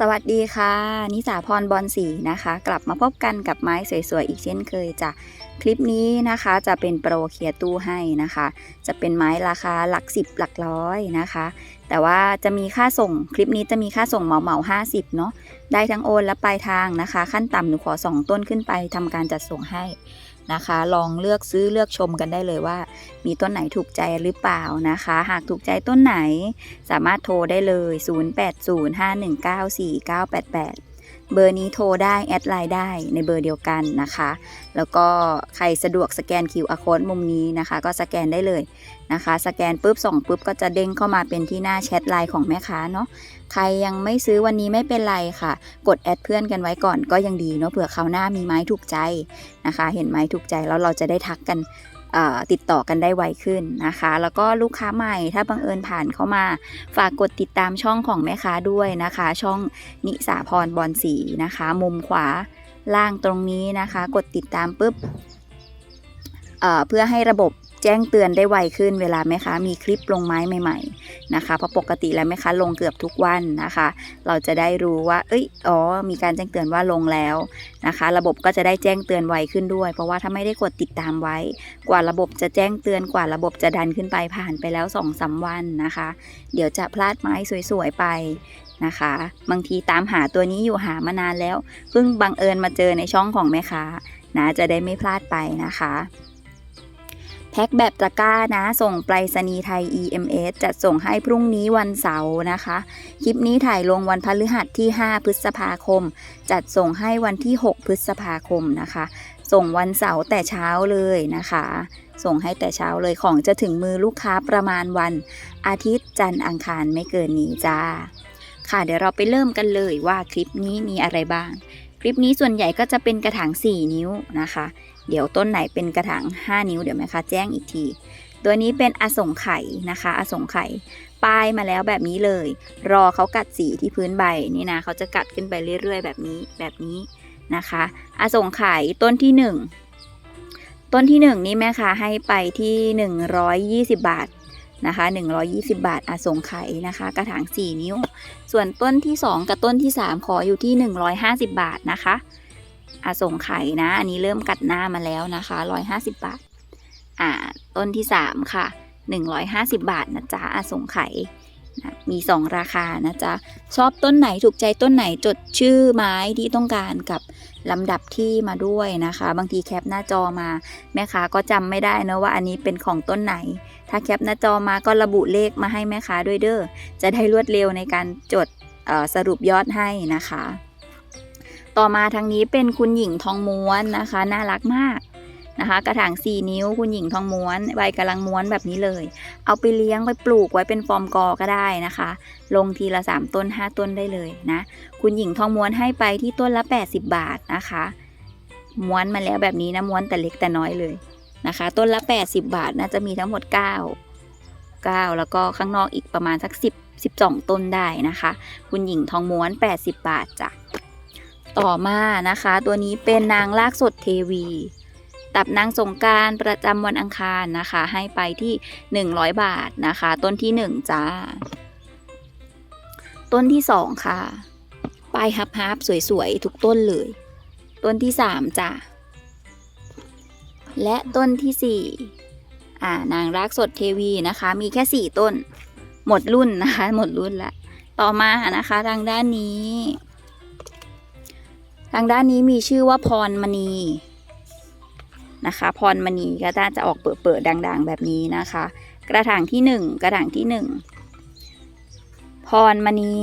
สวัสดีค่ะ นิสาพรบอลสีนะคะ กลับมาพบกันกับไม้สวยๆ อีกเช่นเคยจ้ะคลิปนี้นะคะจะเป็นโปรเคลียร์ตู้ให้นะคะ จะเป็นไม้ราคาหลักสิบหลักร้อยนะคะ แต่ว่าจะมีค่าส่งคลิปนี้จะมีค่าส่งเหมาเหมาห้าสิบเนาะได้ทั้งโอนและปลายทางนะคะ ขั้นต่ำหนูขอสองต้นขึ้นไปทำการจัดส่งให้ นะคะ ลองเลือกซื้อเลือกชมกันได้เลยว่า มีต้นไหนถูกใจหรือเปล่านะคะ หากถูกใจต้นไหนสามารถโทรได้เลย 0805194988 เบอร์นี้โทรได้แอดไลน์ได้ในเบอร์เดียวกันนะคะ แล้วก็ใครสะดวกสแกน QR code มุมนี้นะคะ ก็สแกนได้เลยนะคะ สแกนปุ๊บส่งปุ๊บก็จะเด้งเข้ามาเป็นที่หน้าแชทไลน์ของแม่ค้าเนาะใครยังไม่ซื้อวันนี้ไม่เป็นไรค่ะ กดแอดเพื่อนกันไว้ก่อนก็ยังดีเนาะเผื่อคราวหน้ามีไม้ถูกใจนะคะ เห็นไม้ถูกใจแล้วเราจะได้ทักกัน ติดต่อกันได้ไวขึ้นนะคะ แล้วก็ลูกค้าใหม่ถ้าบังเอิญผ่านเข้ามา ฝากกดติดตามช่องของแม่ค้าด้วยนะคะ ช่องนิสาพรบอลสีนะคะ มุมขวาล่างตรงนี้นะคะ กดติดตามปุ๊บเเพื่อให้ระบบ จ้งเตือนได้ไวขึ้นเวลาแม่ค้ามีคลิปลงไม้ใหม่ๆนะคะ เพราะปกติแล้วแม่ค้าลงเกือบทุกวันนะคะ เราจะได้รู้ว่า เอ้ย อ๋อ มีการแจ้งเตือนว่าลงแล้วนะคะ ระบบก็จะได้แจ้งเตือนไวขึ้นด้วย เพราะว่าถ้าไม่ได้กดติดตามไว้ กว่าระบบจะแจ้งเตือนกว่าระบบจะดันขึ้นไปผ่านไปแล้ว2อสาวันนะคะ เดี๋ยวจะพลาดไม้สวยๆไปนะคะ บางทีตามหาตัวนี้อยู่หามานานแล้ว เพิ่งบังเอิญมาเจอในช่องของแม่ค้านะจะได้ไม่พลาดไปนะคะ พ็คแบบตะกร้านะ ส่งไปรษณีย์ไทย EMS จะส่งให้พรุ่งนี้วันเสาร์นะคะ คลิปนี้ถ่ายลงวันพฤหัสที่ 5 พฤษภาคม จัดส่งให้วันที่ 6 พฤษภาคมนะคะ ส่งวันเสาร์แต่เช้าเลยนะคะ ส่งให้แต่เช้าเลยของจะถึงมือลูกค้าประมาณวัน อาทิตย์จันทร์อังคารไม่เกินนี้จ้า ค่ะเดี๋ยวเราไปเริ่มกันเลยว่าคลิปนี้มีอะไรบ้าง คลิปนี้ส่วนใหญ่ก็จะเป็นกระถาง 4 นิ้วนะคะ เดี๋ยวต้นไหนเป็นกระถาง 5 นิ้วเดี๋ยวแม่คะแจ้งอีกที ตัวนี้เป็นอสงไข่นะคะ อสงไข่ป้ายมาแล้วแบบนี้เลย รอเขากัดสีที่พื้นใบนี่นะเขาจะกัดขึ้นไปเรื่อยๆ แบบนี้แบบนี้นะคะ อสงไข่ต้นที่ 1 ต้นที่ 1 นี่แม่ค้าให้ไปที่ 120 บาท นะคะ 120 บาทอสงไข่นะคะ กระถาง 4 นิ้ว ส่วนต้นที่ 2 กับต้นที่ 3 ขออยู่ที่ 150 บาทนะคะอสงไข่นะ อันนี้เริ่มกัดหน้ามาแล้วนะคะ 150 บาท อ่า ต้นที่ 3 ค่ะ 150 บาทนะจ๊ะอสงไข่นะมี2ราคานะจ๊ะ ชอบต้นไหนถูกใจต้นไหนจดชื่อไม้ที่ต้องการกับลำดับที่มาด้วยนะคะ บางทีแคปหน้าจอมา แม่ค้าก็จำไม่ได้นะว่าอันนี้เป็นของต้นไหน ถ้าแคปหน้าจอมาก็ระบุเลขมาให้แม่ค้าด้วยเด้อ จะได้รวดเร็วในการจดสรุปยอดให้นะคะ ต่อมาทางนี้เป็นคุณหญิงทองม้วนนะคะ น่ารักมากนะคะ กระถาง 4 นิ้วคุณหญิงทองม้วนใบกำลังม้วนแบบนี้เลย เอาไปเลี้ยงไปปลูกไว้เป็นฟอร์มกอก็ได้นะคะ ลงทีละ 3 ต้น 5 ต้นได้เลยนะ คุณหญิงทองม้วนให้ไปที่ต้นละ 80 บาทนะคะ ม้วนมาแล้วแบบนี้นะม้วนแต่เล็กแต่น้อยเลย นะคะ ต้นละ 80 บาทน่าจะมีทั้งหมด 9 9 แล้วก็ข้างนอกอีกประมาณสัก 10 12 ต้นได้นะคะ คุณหญิงทองม้วน 80 บาทจ้ะต่อมานะคะ ตัวนี้เป็นนางลากสดเทวี ตับนางสงการประจำวันอังคารนะคะ ให้ไปที่ 100 บาทนะคะ ต้นที่ 1 จ้า ต้นที่ 2 ค่ะปลายฮับฮับสวยๆ ทุกต้นเลย ต้นที่ 3 จ้ะ และต้นที่ 4 อ่านางรักสดเทวีนะคะ มีแค่ 4 ต้น หมดรุ่นนะคะ หมดรุ่นละ ต่อมานะคะทางด้านนี้ ทางด้านนี้มีชื่อว่าพรมณีนะคะ พรมณีก็จะออกเปิดๆดัง ๆ แบบนี้นะคะ กระถางที่หนึ่งกระถางที่หนึ่งพรมณี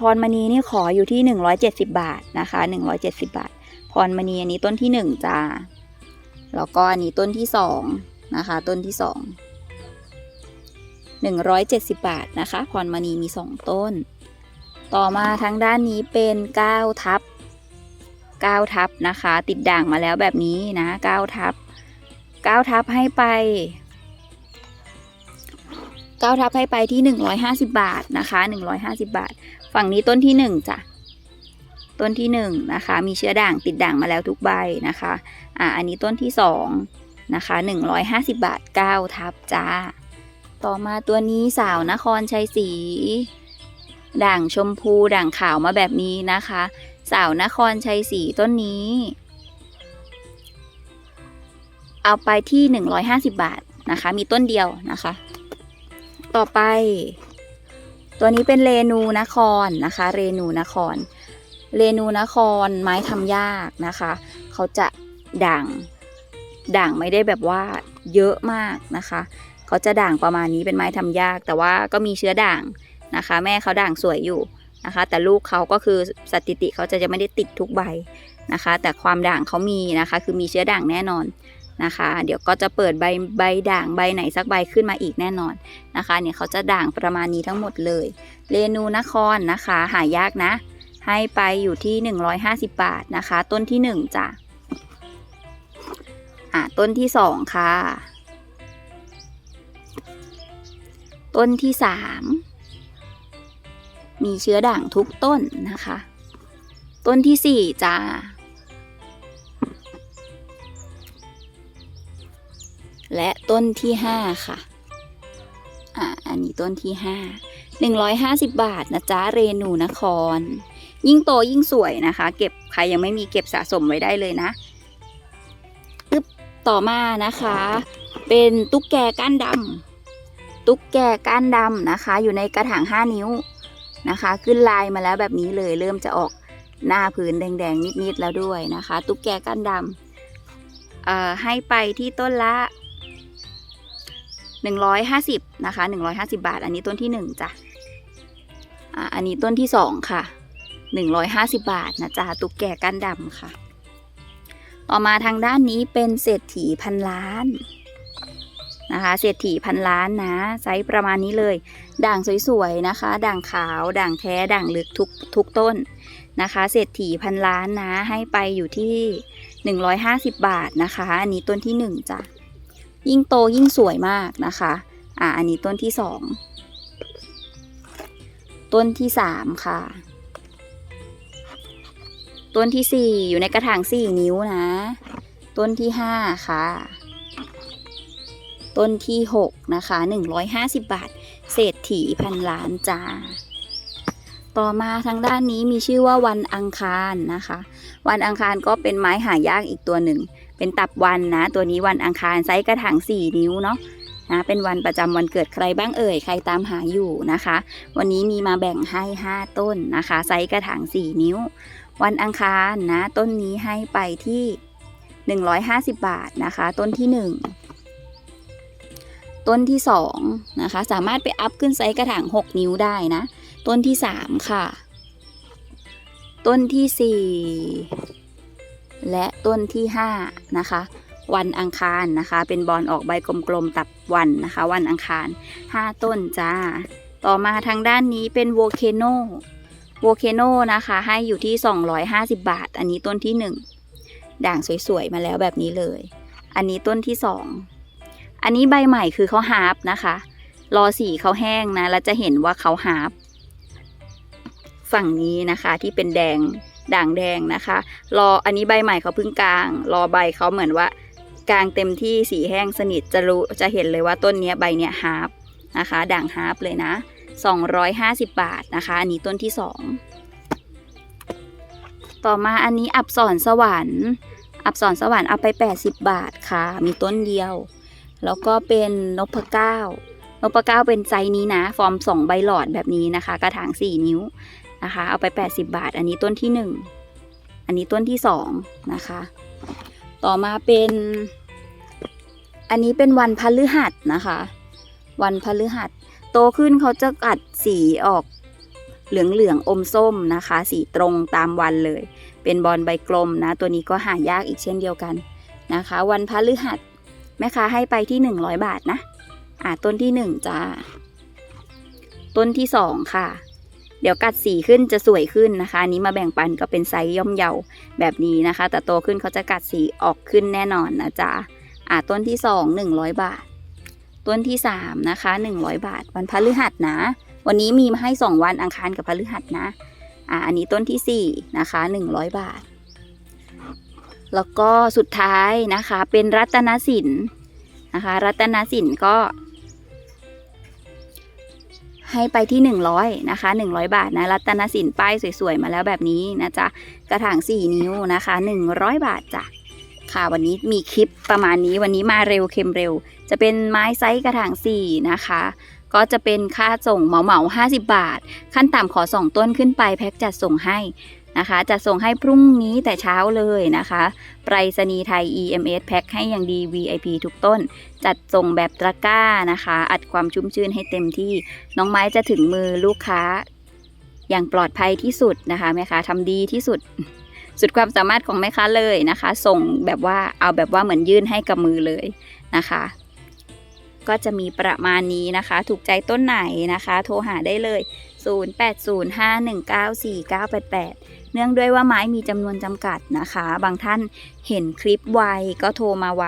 พรมณีนี่ขออยู่ที่หนึ่งร้อยเจ็ดสิบาทนะคะหนึ่งร้อยเจ็ดสิบาท พรมณีอันนี้ต้นที่หนึ่งจ้าแล้วก็อันนี้ต้นที่สองนะคะ ต้นที่สองหนึ่งร้อยเจ็ดสิบาทนะคะ พรมณีมีสองต้น ต่อมาทางด้านนี้เป็นก้าทับก้าทับนะคะ ติดด่างมาแล้วแบบนี้นะก้าทับก้าทับให้ไปก้าทับให้ไปที่หนึ่งร้อยห้าสิบาทนะคะหนึ่งร้อยห้าสิบาท ฝั่งนี้ต้นที่หนึ่งจ้ะ ต้นที่หนึ่งนะคะมีเชื้อด่างติดด่างมาแล้วทุกใบนะคะอ่าอันนี้ต้นที่สองนะคะหนึ่งร้อยห้าสิบาทเก้าทับจ้า ต่อมาตัวนี้สาวนครชัยศรีด่างชมพูด่างขาวมาแบบนี้นะคะ สาวนครชัยศรีต้นนี้ เอาไปที่ 150 บาทนะคะ มีต้นเดียวนะคะ ต่อไป ตัวนี้เป็นเรนูนครนะคะ เรนูนคร เรนูนครไม้ทำยากนะคะ เขาจะด่างด่างไม่ได้แบบว่าเยอะมากนะคะเขาจะด่างประมาณนี้เป็นไม้ทำยาก แต่ว่าก็มีเชื้อด่างนะคะ แม่เขาด่างสวยอยู่นะคะ แต่ลูกเขาก็คือสถิติเขาจะจะไม่ได้ติดทุกใบนะคะ แต่ความด่างเขามีนะคะ คือมีเชื้อด่างแน่นอนนะคะ เดี๋ยวก็จะเปิดใบใบด่างใบไหนสักใบขึ้นมาอีกแน่นอนนะคะ เนี่ยเขาจะด่างประมาณนี้ทั้งหมดเลย เรนูนครนะคะ หายากนะ ให้ไปอยู่ที่ 150 บาทนะคะ ต้นที่ 1จ้ะอะต้นที่ 2 ค่ะ ต้นที่ 3 มีเชื้อด่างทุกต้นนะคะ ต้นที่ 4 จ้าและต้นที่ 5 ค่ะ อะอันนี้ต้นที่ 5 150 บาทนะจ๊ะ เรนูนคร ยิ่งโตยิ่งสวยนะคะ เก็บใครยังไม่มีเก็บสะสมไว้ได้เลยนะตึ๊บต่อมานะคะ เป็นตุ๊กแกก้านดำตุ๊กแกก้านดำนะคะ อยู่ในกระถาง5นิ้วนะคะ ขึ้นลายมาแล้วแบบนี้เลยเริ่มจะออกหน้าผืนแดงๆ นิดๆแล้วด้วยนะคะ ตุ๊กแกก้านดำให้ไปที่ต้นละ 150นะคะ150 บาท อันนี้ต้นที่1จ้ะอันนี้ต้นที่ 2 ค่ะ 150 บาทนะจ๊ะตุ๊กแกก้านดำค่ะ ต่อมาทางด้านนี้เป็นเศรษฐีพันล้านนะคะเศรษฐีพันล้านนะไซส์ประมาณนี้เลย ด่างสวยๆนะคะ ด่างขาว ด่างแท้ ด่างลึกทุกทุกต้นนะคะเศรษฐีพันล้านนะให้ไปอยู่ที่ 150 บาทนะคะ อันนี้ต้นที่ 1จ้ะยิ่งโตยิ่งสวยมากนะคะอ่าอันนี้ต้นที่ 2 ต้นที่ 3 ค่ะ ต้นที่4อยู่ในกระถาง4นิ้วนะ ต้นที่5ค่ะ ต้นที่6นะคะ150บาท เศรษฐีพันล้านจ้าต่อมาทางด้านนี้มีชื่อว่าวันอังคารนะคะ วันอังคารก็เป็นไม้หายากอีกตัวหนึ่ง เป็นตับวันนะ ตัวนี้วันอังคารไซส์กระถาง4นิ้วเนาะนะเป็นวันประจำวันเกิดใครบ้างเอ่ยใครตามหาอยู่นะคะ วันนี้มีมาแบ่งให้ 5 ต้นนะคะ ไซส์กระถาง4 นิ้ว วันอังคารนะ ต้นนี้ให้ไปที่ 150 บาทนะคะ ต้นที่ 1 ต้นที่2นะคะ สามารถไปอัพขึ้นไซส์กระถาง 6 นิ้วได้นะ ต้นที่ 3 ค่ะ ต้นที่ 4 และต้นที่ 5 นะคะ วันอังคารนะคะ เป็นบอลออกใบกลมๆตับวันนะคะ วันอังคาร 5 ต้นจ้า ต่อมาทางด้านนี้เป็นโวเคโน โวเคโนนะคะ ให้อยู่ที่ 250 บาท อันนี้ต้นที่ 1 ด่างสวยๆ มาแล้วแบบนี้เลย อันนี้ต้นที่ 2 อันนี้ใบใหม่คือเขาฮาร์ปนะคะ รอสีเขาแห้งนะ แล้วจะเห็นว่าเขาฮาร์ปฝั่งนี้นะคะที่เป็นแดงด่างแดงนะคะ รออันนี้ใบใหม่เขาเพิ่งกลาง รอใบเขาเหมือนว่ากลางเต็มที่สีแห้งสนิทจะรู้จะเห็นเลยว่าต้นนี้ใบเนี้ยฮาร์ปนะคะ ด่างฮาร์ปเลยนะ 250 บาทนะคะ อันนี้ต้นที่ 2 ต่อมาอันนี้อับสอนสวรรค์ อับสอนสวรรค์เอาไป 80 บาทค่ะ มีต้นเดียว แล้วก็เป็นนพเก้านพเก้าเป็นไซนี้นะ ฟอร์ม 2 ใบหลอดแบบนี้นะคะ กระถาง 4 นิ้วนะคะ เอาไป 80 บาท อันนี้ต้นที่ 1 อันนี้ต้นที่ 2 นะคะ ต่อมาเป็น อันนี้เป็นวันพฤหัสนะคะ วันพฤหัส โตขึ้นเขาจะกัดสีออกเหลืองเหลืองๆอมส้มนะคะ สีตรงตามวันเลย เป็นบอลใบกลมนะ ตัวนี้ก็หายากอีกเช่นเดียวกันนะคะ วันพฤหัสแม่ค้าให้ไปที่ 100 บาทนะ อ่าต้นที่ 1จ้า ต้นที่ 2 ค่ะ เดี๋ยวกัดสีขึ้นจะสวยขึ้นนะคะนนี้มาแบ่งปันก็เป็นไซส์ย่อมเยาแบบนี้นะคะ แต่โตขึ้นเขาจะกัดสีออกขึ้นแน่นอนนะจ๊ะอ่าต้นที่ 2 100 บาท ต้นที่ 3 นะคะ 100 บาท วันพฤหัสนะ วันนี้มีมาให้ 2 วันอังคารกับพฤหัสนะอ่าอันนี้ต้นที่ 4 นะคะ 100 บาท แล้วก็สุดท้ายนะคะเป็นรัตนสินนะคะ รัตนสินก็ ให้ไปที่ 100นะคะ100 บาทนะรัตนสินป้ายสวยๆมาแล้วแบบนี้นะจ๊ะกระถาง4 นิ้วนะคะ 100 บาทจ้ะ ค่ะวันนี้มีคลิปประมาณนี้วันนี้มาเร็วเค็มเร็ว จะเป็นไม้ไซส์กระถาง4นะคะ ก็จะเป็นค่าส่งเหมาเหมา50 บาท ขั้นต่ำขอ 2 ต้นขึ้นไปแพ็คจัดส่งให้นะคะจะส่งให้พรุ่งนี้แต่เช้าเลยนะคะไปรษณีย์ไทย EMS แพ็คให้อย่างดี VIP ทุกต้น จัดส่งแบบตะกร้านะคะ อัดความชุ่มชื่นให้เต็มที่ น้องไม้จะถึงมือลูกค้า อย่างปลอดภัยที่สุดนะคะแม่ค้าทำดีที่สุด สุดความสามารถของแม่ค้าเลยนะคะ ส่งแบบว่าเอาแบบว่าเหมือนยื่นให้กับมือเลยนะคะ ก็จะมีประมาณนี้นะคะ ถูกใจต้นไหนนะคะ โทรหาได้เลย 0805194988 เนื่องด้วยว่าไม้มีจำนวนจำกัดนะคะ บางท่านเห็นคลิปไวก็โทรมาไว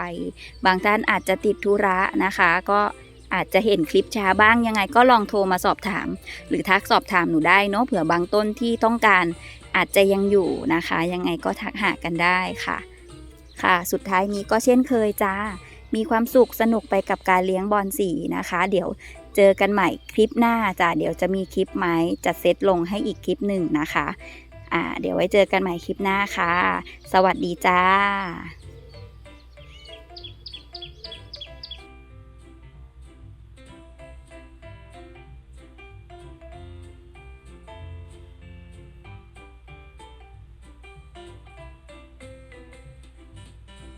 บางท่านอาจจะติดธุระนะคะ ก็อาจจะเห็นคลิปช้าบ้างยังไงก็ลองโทรมาสอบถาม หรือทักสอบถามหนูได้เนาะเผื่อบางต้นที่ต้องการ อาจจะยังอยู่นะคะ ยังไงก็ทักหากันได้ค่ะ ค่ะ สุดท้ายนี้ก็เช่นเคยจ้า มีความสุขสนุกไปกับการเลี้ยงบอลสีนะคะ เดี๋ยวเจอกันใหม่คลิปหน้าจ้าเดี๋ยวจะมีคลิปไม้จัดเซตลงให้อีกคลิปหนึ่งนะคะ อ่า เดี๋ยวไว้เจอกันใหม่คลิปหน้าค่ะ สวัสดีจ้า